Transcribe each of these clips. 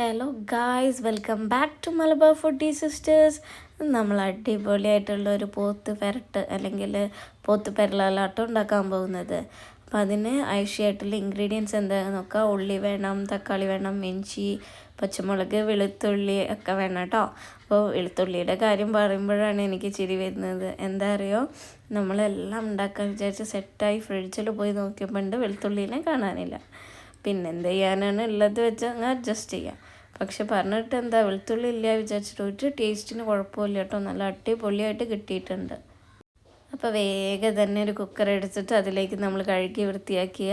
Hello guys welcome back to Malabar foodie sisters നമ്മൾ അടിപൊളിയായിട്ടുള്ള ഒരു പോത്ത് പെരട്ട് അല്ലെങ്കിൽ പോത്ത് പെരലാട്ടം ഉണ്ടാക്കാൻ പോകുന്നത്. അപ്പം അതിന് ആവശ്യമായിട്ടുള്ള ഇൻഗ്രീഡിയൻസ് എന്താണെന്ന് നോക്കാം ഉള്ളി വേണം തക്കാളി വേണം ഇഞ്ചി പച്ചമുളക് വെളുത്തുള്ളി ഒക്കെ വേണം കേട്ടോ. അപ്പോൾ വെളുത്തുള്ളിയുടെ കാര്യം പറയുമ്പോഴാണ് എനിക്ക് ചിരി വരുന്നത്. എന്താ അറിയോ? നമ്മളെല്ലാം ഉണ്ടാക്കാൻ വിചാരിച്ച് സെറ്റായി ഫ്രിഡ്ജിൽ പോയി നോക്കിയപ്പോൾ വെളുത്തുള്ളിനെ കാണാനില്ല. പിന്നെ എന്ത് ചെയ്യാനാണ് ഉള്ളത് വെച്ച് അങ്ങ് അഡ്ജസ്റ്റ് ചെയ്യാം. പക്ഷെ പറഞ്ഞിട്ട് എന്താ വെളുത്തുള്ളി ഇല്ല വിചാരിച്ചിട്ട് ഒരു ടേസ്റ്റിന് കുഴപ്പമില്ല കേട്ടോ. നല്ല അടിപൊളിയായിട്ട് കിട്ടിയിട്ടുണ്ട്. അപ്പോൾ വേഗം തന്നെ ഒരു കുക്കർ എടുത്തിട്ട് അതിലേക്ക് നമ്മൾ കഴുകി വൃത്തിയാക്കിയ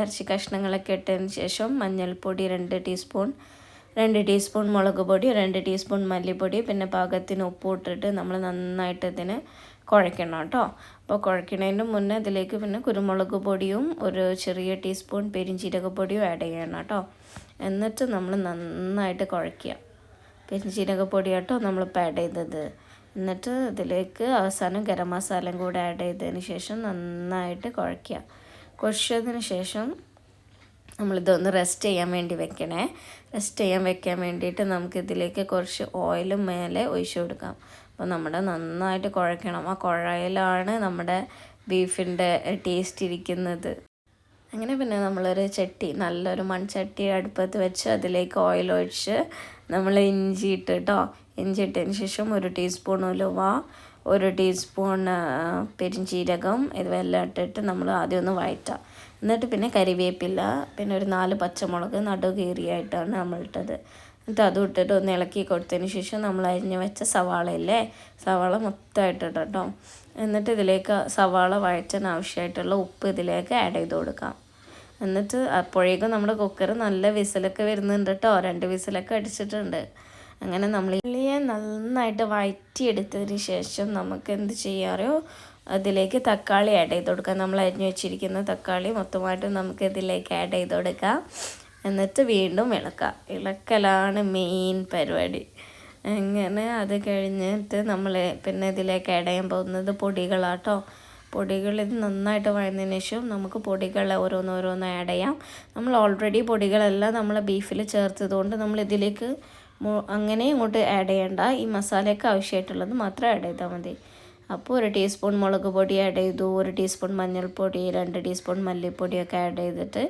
ഇറച്ചി കഷ്ണങ്ങളൊക്കെ ഇട്ടതിന് ശേഷം മഞ്ഞൾപ്പൊടി രണ്ട് ടീസ്പൂൺ രണ്ട് ടീസ്പൂൺ മുളക് പൊടി രണ്ട് ടീസ്പൂൺ മല്ലിപ്പൊടി പിന്നെ പാകത്തിന് ഉപ്പ് ഇട്ടിട്ട് നമ്മൾ നന്നായിട്ട് ഇതിന് കുഴയ്ക്കണം കേട്ടോ. അപ്പോൾ കുഴയ്ക്കണതിന് മുന്നേ ഇതിലേക്ക് പിന്നെ കുരുമുളക് പൊടിയും ഒരു ചെറിയ ടീസ്പൂൺ പെരിഞ്ചീരക പൊടിയും ആഡ് ചെയ്യണം കേട്ടോ. എന്നിട്ട് നമ്മൾ നന്നായിട്ട് കുഴയ്ക്കുക. പെരിഞ്ചീരകപ്പൊടി കേട്ടോ നമ്മളിപ്പോൾ ആഡ് ചെയ്തത്. എന്നിട്ട് ഇതിലേക്ക് അവസാനം ഗരം മസാലയും കൂടെ ആഡ് ചെയ്തതിന് ശേഷം നന്നായിട്ട് കുഴയ്ക്കുക. കുഴച്ചതിന് ശേഷം നമ്മളിതൊന്ന് റെസ്റ്റ് ചെയ്യാൻ വേണ്ടി വെക്കണേ. റെസ്റ്റ് ചെയ്യാൻ വെക്കാൻ വേണ്ടിയിട്ട് നമുക്കിതിലേക്ക് കുറച്ച് ഓയിലും മേലെ ഒഴിച്ചു കൊടുക്കാം. അപ്പോൾ നമ്മുടെ നന്നായിട്ട് കുഴക്കണം. ആ കുഴയിലാണ് നമ്മുടെ ബീഫിന്റെ ടേസ്റ്റ് ഇരിക്കുന്നത്. അങ്ങനെ പിന്നെ നമ്മളൊരു ചട്ടി നല്ലൊരു മൺചട്ടി അടുപ്പത്ത് വെച്ച് അതിലേക്ക് ഓയിൽ ഒഴിച്ച് നമ്മൾ ഇഞ്ചി ഇട്ട് കേട്ടോ ഇഞ്ചി ഇട്ടതിന് ശേഷം ഒരു ടീസ്പൂൺ ഉലുവ ഒരു ടീസ്പൂൺ പെരിഞ്ചീരകം ഇതെല്ലാം ഇട്ടിട്ട് നമ്മൾ ആദ്യം ഒന്ന് വഴറ്റാം. എന്നിട്ട് പിന്നെ കരിവേപ്പില പിന്നെ ഒരു നാല് പച്ചമുളക് നടു ഇട്ടത് എന്നിട്ട് അതും ഇട്ടിട്ട് ഒന്ന് ഇളക്കി കൊടുത്തതിന് ശേഷം നമ്മൾ അരിഞ്ഞ് വെച്ച സവാള ഇല്ലേ? സവാള മൊത്തമായിട്ട് ഇട്ടോ എന്നിട്ട് ഇതിലേക്ക് സവാള വഴറ്റാൻ ആവശ്യമായിട്ടുള്ള ഉപ്പ് ഇതിലേക്ക് ആഡ് ചെയ്ത് കൊടുക്കാം. എന്നിട്ട് അപ്പോഴേക്കും നമ്മുടെ കുക്കർ നല്ല വിസിലൊക്കെ വരുന്നുണ്ട് കേട്ടോ രണ്ട് വിസിലൊക്കെ അടിച്ചിട്ടുണ്ട്. അങ്ങനെ നമ്മൾ ഉള്ളിയെ നന്നായിട്ട് വഴറ്റിയെടുത്തതിന് ശേഷം നമുക്ക് എന്ത് ചെയ്യാറോ അതിലേക്ക് തക്കാളി ആഡ് ചെയ്ത് കൊടുക്കാം. നമ്മൾ അരിഞ്ഞു വെച്ചിരിക്കുന്ന തക്കാളി മൊത്തമായിട്ട് നമുക്ക് ഇതിലേക്ക് ആഡ് ചെയ്ത് കൊടുക്കാം. എന്നിട്ട് വീണ്ടും ഇളക്കുക ഇളക്കലാണ് മെയിൻ പരിപാടി. അങ്ങനെ അത് കഴിഞ്ഞിട്ട് നമ്മൾ പിന്നെ ഇതിലേക്ക് ആഡ് ചെയ്യാൻ പോകുന്നത് പൊടികളാട്ടോ. പൊടികൾ ഇത് നന്നായിട്ട് വഴന്നതിന് ശേഷം നമുക്ക് പൊടികൾ ഓരോന്നോരോന്ന് ആഡ് ചെയ്യാം. നമ്മൾ ഓൾറെഡി പൊടികളെല്ലാം നമ്മൾ ബീഫിൽ ചേർത്തതുകൊണ്ട് നമ്മൾ ഇതിലേക്ക് അങ്ങനെ ഇങ്ങോട്ട് ആഡ് ചെയ്യേണ്ട. ഈ മസാലയൊക്കെ ആവശ്യമായിട്ടുള്ളത് മാത്രം ആഡ് ചെയ്താൽ മതി. അപ്പോൾ ഒരു ടീസ്പൂൺ മുളക് പൊടി ആഡ് ചെയ്തു. ഒരു ടീസ്പൂൺ മഞ്ഞൾപ്പൊടി രണ്ട് ടീസ്പൂൺ മല്ലിപ്പൊടിയൊക്കെ ആഡ് ചെയ്തിട്ട്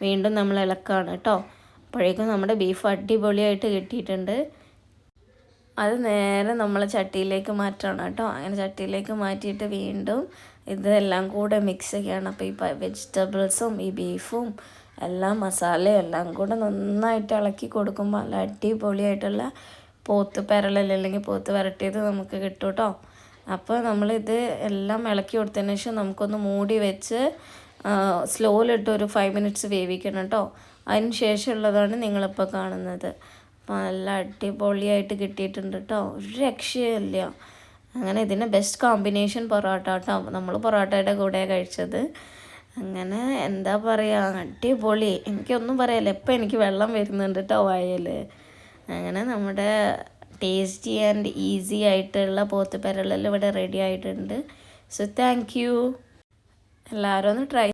വീണ്ടും നമ്മൾ ഇളക്കാണ് കേട്ടോ. അപ്പോഴേക്കും നമ്മുടെ ബീഫ് അടിപൊളിയായിട്ട് കിട്ടിയിട്ടുണ്ട്. അത് നേരെ നമ്മൾ ചട്ടിയിലേക്ക് മാറ്റണം കേട്ടോ. അങ്ങനെ ചട്ടിയിലേക്ക് മാറ്റിയിട്ട് വീണ്ടും ഇതെല്ലാം കൂടെ മിക്സ് ചെയ്യണം അപ്പോൾ ഈ വെജിറ്റബിൾസും ഈ ബീഫും എല്ലാം മസാലയും എല്ലാം കൂടെ നന്നായിട്ട് ഇളക്കി കൊടുക്കുമ്പോൾ നല്ല അടിപൊളിയായിട്ടുള്ള പോത്ത് പെരളൽ അല്ലെങ്കിൽ പോത്ത് വരട്ടിയത് നമുക്ക് കിട്ടും കേട്ടോ. അപ്പോൾ നമ്മളിത് എല്ലാം ഇളക്കി കൊടുത്തതിന് ശേഷം നമുക്കൊന്ന് മൂടി വെച്ച് സ്ലോയിലിട്ട് ഒരു ഫൈവ് മിനിറ്റ്സ് വേവിക്കണം കേട്ടോ അതിന് ശേഷമുള്ളതാണ് നിങ്ങളിപ്പോൾ കാണുന്നത്. നല്ല അടിപൊളിയായിട്ട് കിട്ടിയിട്ടുണ്ട് കേട്ടോ ഒരു രക്ഷയില്ല അങ്ങനെ ഇതിന്റെ ബെസ്റ്റ് കോമ്പിനേഷൻ പൊറോട്ട കേട്ടോ നമ്മൾ പൊറോട്ടയുടെ കൂടെ കഴിച്ചത്. അങ്ങനെ എന്താ പറയുക അടിപൊളി. എനിക്കൊന്നും പറയാല്ല ഇപ്പം എനിക്ക് വെള്ളം വരുന്നുണ്ട് കേട്ടോ വയൽ അങ്ങനെ നമ്മുടെ ടേസ്റ്റി ആൻഡ് ഈസി ആയിട്ടുള്ള പോത്ത് പെരളെല്ലാം ഇവിടെ റെഡി ആയിട്ടുണ്ട്. സോ താങ്ക് യു എല്ലാവരും ഒന്ന് ട്രൈ